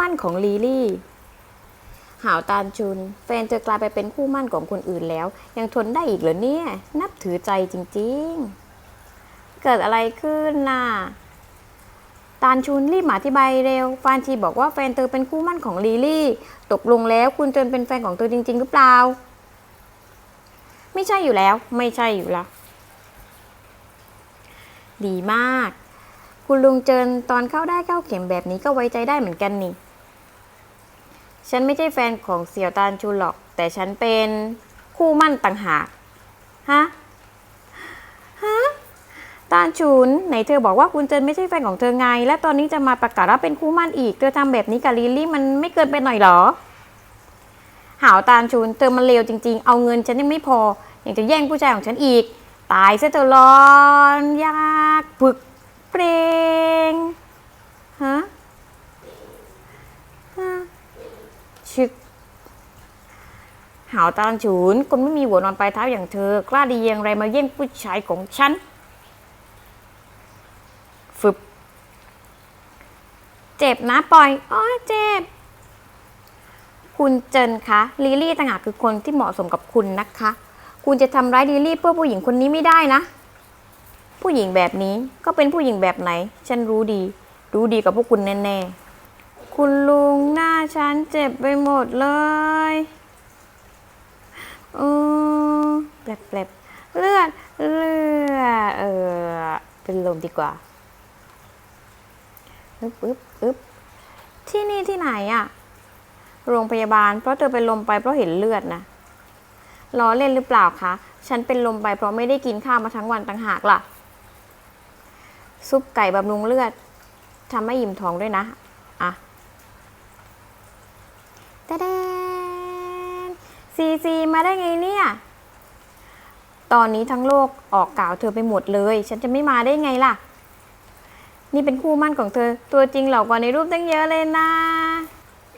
มั่นของลีลี่ หาวตาลชุน แฟนเธอกลายไปเป็นคู่มั่นของคนอื่นแล้ว ยังทนได้อีกเหรอเนี่ย นับถือใจจริงๆ เกิดอะไรขึ้นน่ะตาลชุนรีบอธิบายเร็ว ฟานชีบอกว่าแฟนเธอเป็นคู่มั่นของลีลี่ ตกลงแล้วคุณเจนเป็นแฟนของเธอจริง ๆ หรือเปล่า ไม่ใช่อยู่แล้ว ไม่ใช่อยู่แล้วดีมาก คุณลุงเจินตอนเข้าได้เข้าเข็มแบบนี้ก็ไว้ใจได้เหมือนกันนี่ ฉันไม่ใช่แฟนของเสี่ยวตานชุนหรอก แต่ฉันเป็นคู่มั่นต่างหาก ฮะ ฮะ ตานชุนไหนเธอบอกว่าคุณเจินไม่ใช่แฟนของเธอไง และตอนนี้จะมาประกาศว่าเป็นคู่มั่นอีก เธอทำแบบนี้กับลิลลี่มันไม่เกินไปหน่อยหรอ หาวตานชุนเธอมันเลวจริง ๆ เอาเงินฉันยังไม่พอ ยังจะแย่งผู้ชายของฉันอีก ตายซะเธอร้อนยาก ปึก เปรงฮะ ชึกหาวตาลฉุนคนไม่มีหัวนอนปลายเท้าอย่างเธอ กล้าดีอย่างไรมาแย่งผู้ชายของฉัน ฟึบ เจ็บนะปล่อยอ้อเจ็บ คุณเจินคะลิลี่ต่างหากคือคนที่เหมาะสมกับคุณนะคะ คุณจะทำร้ายลิลลี่เพื่อผู้หญิงคนนี้ไม่ได้นะ ผู้หญิงแบบนี้ก็เป็นผู้หญิงแบบไหน ฉันรู้ดี รู้ดีกับพวกคุณแน่ ๆ คุณลุงหน้าฉันเจ็บไปหมดเลยเออแปลบๆเลือดเลือดเออเป็นลมดีกว่าอึ๊บอึ๊บอึ๊บที่นี่ที่ไหนอะโรงพยาบาล เพราะเธอเป็นลมไปเพราะเห็นเลือดนะล้อเล่นหรือเปล่าคะ ฉันเป็นลมไปเพราะไม่ได้กินข้าวมาทั้งวันต่างหากล่ะ ซุปไก่บำรุงเลือดทำให้อิ่มท้องด้วยนะ อะ ตะแดนซีซีมาได้ไงเนี่ย ตอนนี้ทั้งโลกออกกล่าวเธอไปหมดเลย ฉันจะไม่มาได้ไงล่ะ นี่เป็นคู่มั่นของเธอ ตัวจริงหลอกกว่าในรูปตั้งเยอะเลยนะ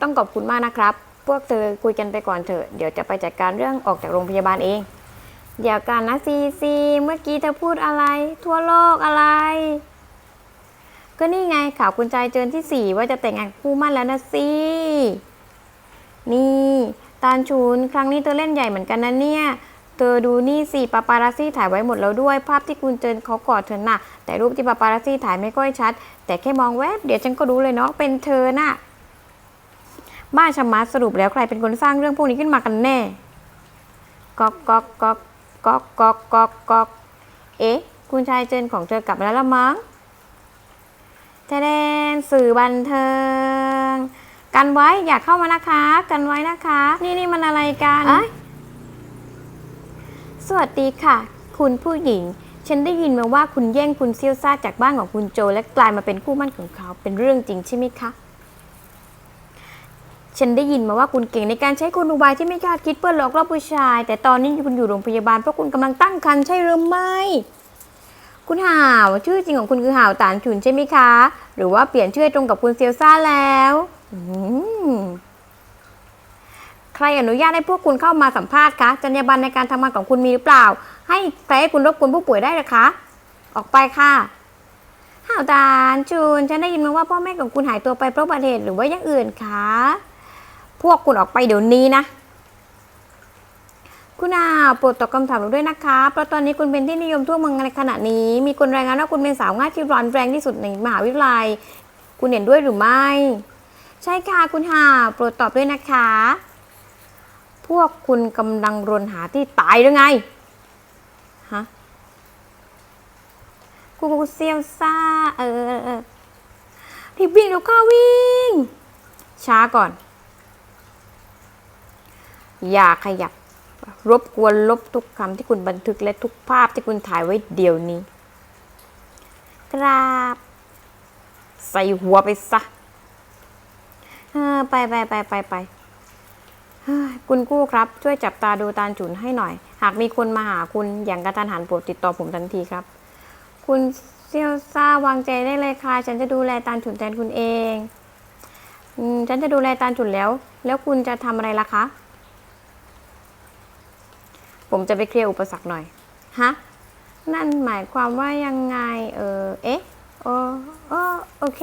ต้องขอบคุณมากนะครับ พวกเธอคุยกันไปก่อนเถอะ เดี๋ยวจะไปจัดการเรื่องออกจากโรงพยาบาลเอง เดี๋ยวกันนะซีซี เมื่อกี้เธอพูดอะไร ทั่วโลกอะไรก็นี่ไงข่าวคุณชายเจินที่สี่ว่าจะแต่งงานคู่มั่นแล้วนะสิ นี่ตาลชูนครั้งนี้เธอเล่นใหญ่เหมือนกันนะเนี่ย เธอดูนี่สิปาปาราซี่ถ่ายไว้หมดแล้วด้วย ภาพที่คุณเจินเขากอดเธอน่ะ แต่รูปที่ปาปาราซี่ถ่ายไม่ค่อยชัด แต่แค่มองแวบเดี๋ยวฉันก็รู้เลยเนาะเป็นเธอน่ะ บ้าชะมัดสรุปแล้วใครเป็นคนสร้างเรื่องพวกนี้ขึ้นมากันแน่ก๊อกก๊อกก๊อกก๊อกก๊อกก๊อกก๊อกเอ๊ะ คุณชายเจินของเธอกลับมาแล้วละมั้งแทนสื่อบันเทิง กันไว้อย่าเข้ามานะคะ กันไว้นะคะ นี่นี่มันอะไรกันสวัสดีค่ะ คุณผู้หญิง ฉันได้ยินมาว่าคุณแย่งคุณเซียวซ่าจากบ้านของคุณโจ และกลายมาเป็นคู่มั่นของเขาเป็นเรื่องจริงใช่ไหมคะฉันได้ยินมาว่าคุณเก่งในการใช้กลอุบายที่ไม่คาดคิดเพื่อหลอกล่อผู้ชาย แต่ตอนนี้คุณอยู่โรงพยาบาลเพราะคุณกำลังตั้งครรภ์ใช่หรือไม่ คุณห่าวชื่อจริงของคุณคือห่าวตานฉุนใช่ไหมคะ หรือว่าเปลี่ยนชื่อให้ตรงกับคุณเซียวซ่าแล้วอืม ใครอนุญาตให้พวกคุณเข้ามาสัมภาษณ์คะจรรยาบรรณในการทำงานของคุณมีหรือเปล่า ให้ใครให้คุณรบกวนผู้ป่วยได้หรือคะ ออกไปค่ะห่าวตานฉุนฉันได้ยินมาว่าพ่อแม่ของคุณหายตัวไปเพราะอุบัติเหตุหรือว่าอย่างอื่นคะพวกคุณออกไปเดี๋ยวนี้นะคุณอาโปรดตอบคำถามเราด้วยนะคะ เพราะตอนนี้คุณเป็นที่นิยมทั่วเมืองในขณะนี้ มีคนรายงานว่าคุณเป็นสาวง่ายที่ร้อนแรงที่สุดในมหาวิทยาลัย คุณเห็นด้วยหรือไม่ ใช่ค่ะคุณหาโปรดตอบด้วยนะคะ พวกคุณกำลังรนหาที่ตายหรือไง ฮะ กูเซียวซ่า เออเออเออรีบวิ่งเร็วเข้าวิ่ง ช้าก่อน อย่าขยับ รบกวนลบทุกคำที่คุณบันทึกและทุกภาพที่คุณถ่ายไว้เดี๋ยวนี้ กราบ ใส่หัวไปซะ ไปไปไปไปไปคุณกู้ครับ ช่วยจับตาดูตาลจุนให้หน่อย หากมีคนมาหาคุณอย่างกระทันหันโปรดติดต่อผมทันทีครับ คุณเซียวซาวางใจได้เลยค่ะ ฉันจะดูแลตาลจุนแทนคุณเองอฉันจะดูแลตาลจุนแล้ว แล้วคุณจะทำอะไรล่ะคะ ผมจะไปเคลียร์อุปสรรคหน่อยฮะนั่นหมายความว่ายังไง เออเอ๊ะโอโอโอเค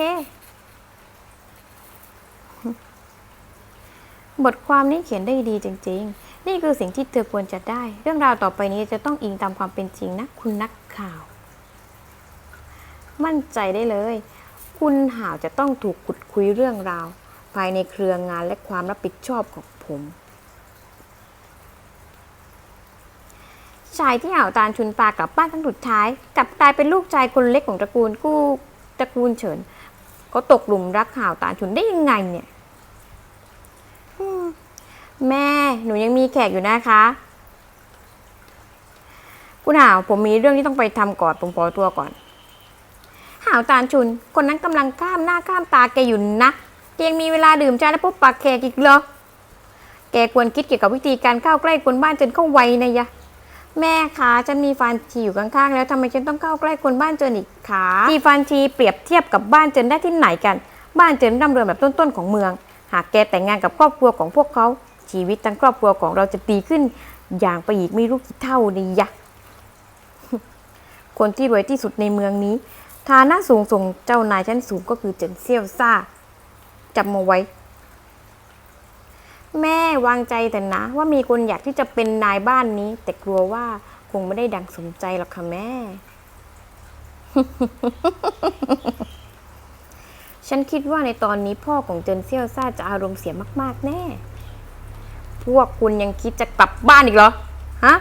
บทความนี้เขียนได้ดีจริง ๆ นี่คือสิ่งที่เธอควรจะได้ เรื่องราวต่อไปนี้จะต้องอิงตามความเป็นจริงนะ คุณนักข่าว มั่นใจได้เลย คุณห่าวจะต้องถูกขุดคุยเรื่องราว ภายในเครืองานและความรับผิดชอบของผมชายที่ห่าวตาลชุนปากลับบ้านครั้งสุดท้ายกลับกลายเป็นลูกชายคนเล็กของตระกูลกู้ตระกูลเฉินเขาตกหลุมรักห่าวตาลชุนได้ยังไงเนี่ย แม่หนูยังมีแขกอยู่นะคะ คุณหาวผมมีเรื่องที่ต้องไปทำก่อนผมขอตัวก่อน หาวตาลชุน คนนั้นกำลังข้ามหน้าข้ามตาแกอยู่นะยังมีเวลาดื่มชาและพบปากแขกอีกเหรอแกควรคิดเกี่ยวกับวิธีการเข้าใกล้คนบ้านจนเข้าไวนะยะ แม่คะฉันมีฟันชีอยู่ข้างๆแล้วทำไมฉันต้องเข้าใกล้คนบ้านเจนอีกคะมีฟันชีเปรียบเทียบกับบ้านเจนได้ที่ไหนกัน บ้านเจนร่ำรวยแบบต้นๆของเมือง หากแกแต่งงานกับครอบครัวของพวกเขา ชีวิตทั้งครอบครัวของเราจะดีขึ้น อย่างไปอีกไม่รู้กี่เท่าเลยยะคนที่รวยที่สุดในเมืองนี้ ฐานะสูงส่งเจ้านายชั้นสูงก็คือเจินเซียวซ่าจำมาไว้ แม่วางใจแต่นะ ว่ามีคนอยากที่จะเป็นนายบ้านนี้ แต่กลัวว่าคงไม่ได้ดังสมใจหรอกค่ะแม่ ฉันคิดว่าในตอนนี้พ่อของเจินเซียวซ่าจะอารมณ์เสียมาก ๆ แน่ วกคุณยังคิดจะกลับบ้านอีกเหรอ ฮะ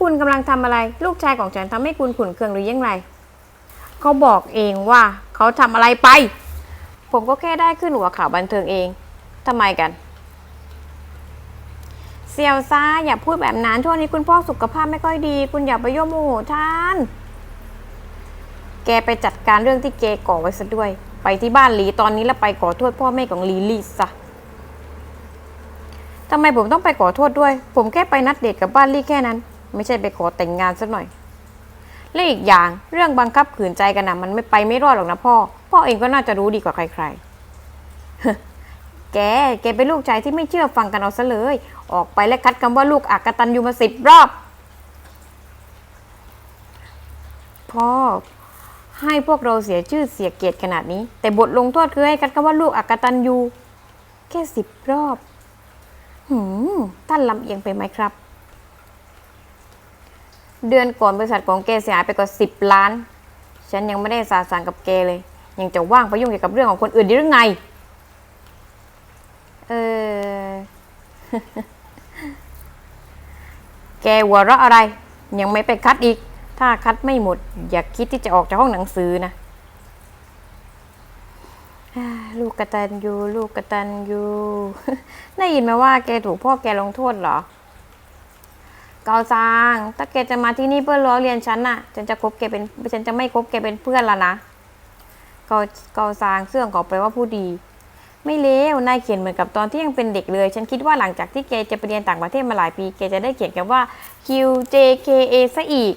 คุณกำลังทำอะไร ลูกชายของฉันทำให้คุณขุนเคืองหรือยังไงเขาบอกเองว่าเขาทำอะไรไป ผมก็แค่ได้ขึ้นหัวข่าวบันเทิงเอง ทำไมกันเซียวซ่าอย่าพูดแบบนั้นช่วงนี้คุณพ่อสุขภาพไม่ค่อยดี คุณอย่าไปโยมโมโหท่าน แกไปจัดการเรื่องที่แกก่อไว้ซะด้วย ไปที่บ้านหลีตอนนี้แล้วไปขอโทษพ่อแม่ของลีลี่ซะ ทำไมผมต้องไปขอโทษด้วย ผมแค่ไปนัดเดทกับบ้านลี่แค่นั้น ไม่ใช่ไปขอแต่งงานซะหน่อย และอีกอย่างเรื่องบังคับขืนใจกันนะมันไม่ไปไม่รอดหรอกนะพ่อ พ่อเองก็น่าจะรู้ดีกว่าใครๆ แก แกเป็นลูกชายที่ไม่เชื่อฟังกันเอาซะเลย ออกไปและคัดคำว่าลูกอักตันยูมาสิบรอบ พ่อให้พวกเราเสียชื่อเสียเกียรติขนาดนี้ แต่บทลงโทษคือให้คัดคำว่าลูกอักตันยูแค่สิบรอบ หืมท่านลำเอียงไปไหมครับ เดือนก่อนบริษัทของแกเสียหายไปกว่าสิบล้าน ฉันยังไม่ได้สาสางกับแกเลย ยังจะว่างไปยุ่งเกี่ยวกับเรื่องของคนอื่นได้หรือไง เออ แกหัวเราะอะไร ยังไม่ไปคัดอีก ถ้าคัดไม่หมด อย่าคิดที่จะออกจากห้องหนังสือนะอ่าลู กระตันยูลูกกระตันยูได้ยินไหมว่าแกถูกพ่อแกลงโทษเหรอ เกาซางถ้าแกจะมาที่นี่เพื่อล้อเลียนฉันน่ะ ฉันจะคบแกเป็นฉันจะไม่คบแกเป็นเพื่อนละนะ เกาเกาซางเสื่องขอไปว่าผู้ดี ไม่เลวนายเขียนเหมือนกับตอนที่ยังเป็นเด็กเลย ฉันคิดว่าหลังจากที่แกจะไปเรียนต่างประเทศมาหลายปีแกจะได้เขียนกันว่า QJKA ซะอีก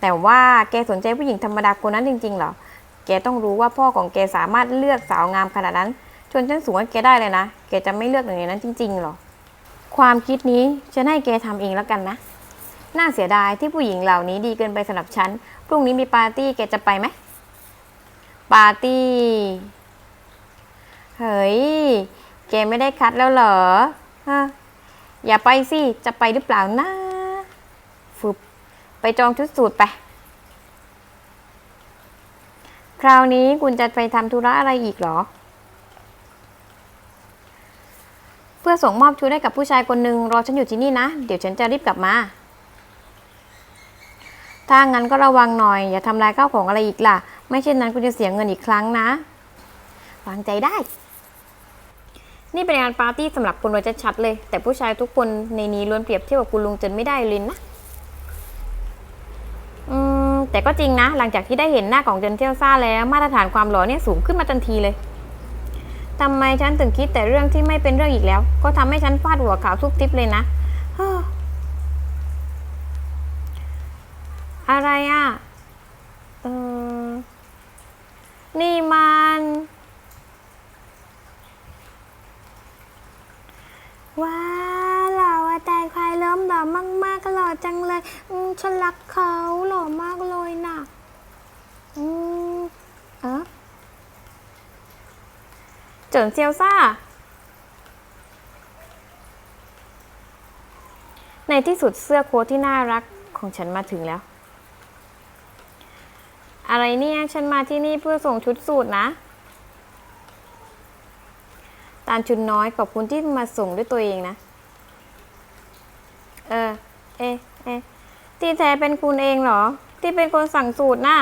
แต่ว่าแกสนใจผู้หญิงธรรมดาคนนั้นจริงๆเหรอ แกต้องรู้ว่าพ่อของแกสามารถเลือกสาวงามขนาดนั้น ชนชั้นสูงให้แกได้เลยนะ แกจะไม่เลือกหนึ่งในนั้นจริงๆหรอ ความคิดนี้ฉันให้แกทำเองแล้วกันนะ น่าเสียดายที่ผู้หญิงเหล่านี้ดีเกินไปสำหรับฉัน พรุ่งนี้มีปาร์ตี้แกจะไปไหม ปาร์ตี้ เฮ้ย แกไม่ได้คัดแล้วเหรอฮะอย่าไปสิ จะไปหรือเปล่านะฝึบไปจองชุดสูทไป คราวนี้คุณจะไปทำธุระอะไรอีกเหรอ เพื่อส่งมอบชุดให้กับผู้ชายคนหนึ่งรอฉันอยู่ที่นี่นะ เดี๋ยวฉันจะรีบกลับมา ถ้างั้นก็ระวังหน่อย อย่าทำลายข้าวของอะไรอีกล่ะ ไม่เช่นนั้นคุณจะเสียเงินอีกครั้งนะวางใจได้ นี่เป็นงานปาร์ตี้สำหรับคนรวยชัดๆเลย แต่ผู้ชายทุกคนในนี้ล้วนเปรียบเทียบกับคุณลุงจนไม่ได้เลยนะ แต่ก็จริงนะ หลังจากที่ได้เห็นหน้าของเจนเทียวซ่าแล้วมาตรฐานความหล่อเนี่ยสูงขึ้นมาทันทีเลยทำไมฉันถึงคิดแต่เรื่องที่ไม่เป็นเรื่องอีกแล้ว ก็ทำให้ฉันฟาดหัวขาวทุกทิปเลยนะออะไรอะเออนี่มัน ว้า จังเลยอืมฉันรักเขาหล่อมากเลยน่ะ อืมเอะเจินเซียวซ่า ในที่สุดเสื้อโค้ทที่น่ารักของฉันมาถึงแล้ว อะไรเนี่ยฉันมาที่นี่เพื่อส่งชุดสูทนะตาลชุนน้อยขอบคุณที่มาส่งด้วยตัวเองนะ เออ เอ เอะที่แท้เป็นคุณเองเหรอ ที่เป็นคนสั่งสูตรน่ะ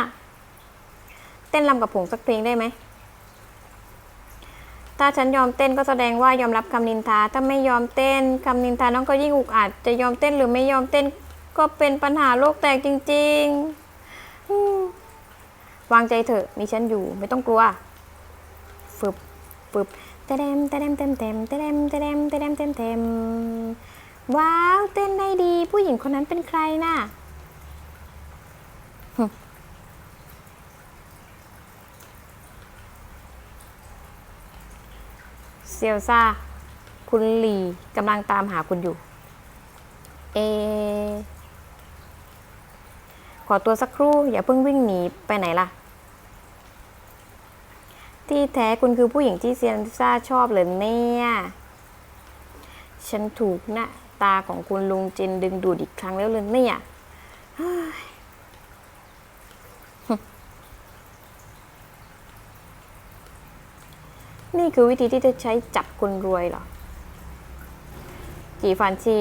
เต้นรำกับผงสักเพลงได้ไหม ถ้าฉันยอมเต้นก็แสดงว่ายอมรับคำนินทา ถ้าไม่ยอมเต้นคำนินทาน้องก็ยิ่งอุกอาจ จะยอมเต้นหรือไม่ยอมเต้นก็เป็นปัญหาโลกแตกจริง ๆ วางใจเถอะมีฉันอยู่ไม่ต้องกลัวฟึบฟึบเตะเดมเตะเดมเต็มเต็มเตะเดมเตะเดมเตะเดมเต็มเต็ม ว้าว เต้นได้ดี ผู้หญิงคนนั้นเป็นใครน่ะ เซียวซาคุณหลีกำลังตามหาคุณอยู่ เอ ขอตัวสักครู่ อย่าเพิ่งวิ่งหนีไปไหนล่ะ ที่แท้คุณคือผู้หญิงที่เซียนซ่าชอบเหรอเนี่ย ฉันถูกหนะ ตาของคุณลุงจินดึงดูดอีกครั้งแล้วเลยเนี่ยนี่คือวิธีที่จะใช้จับคนรวยเหรอจีฟันชี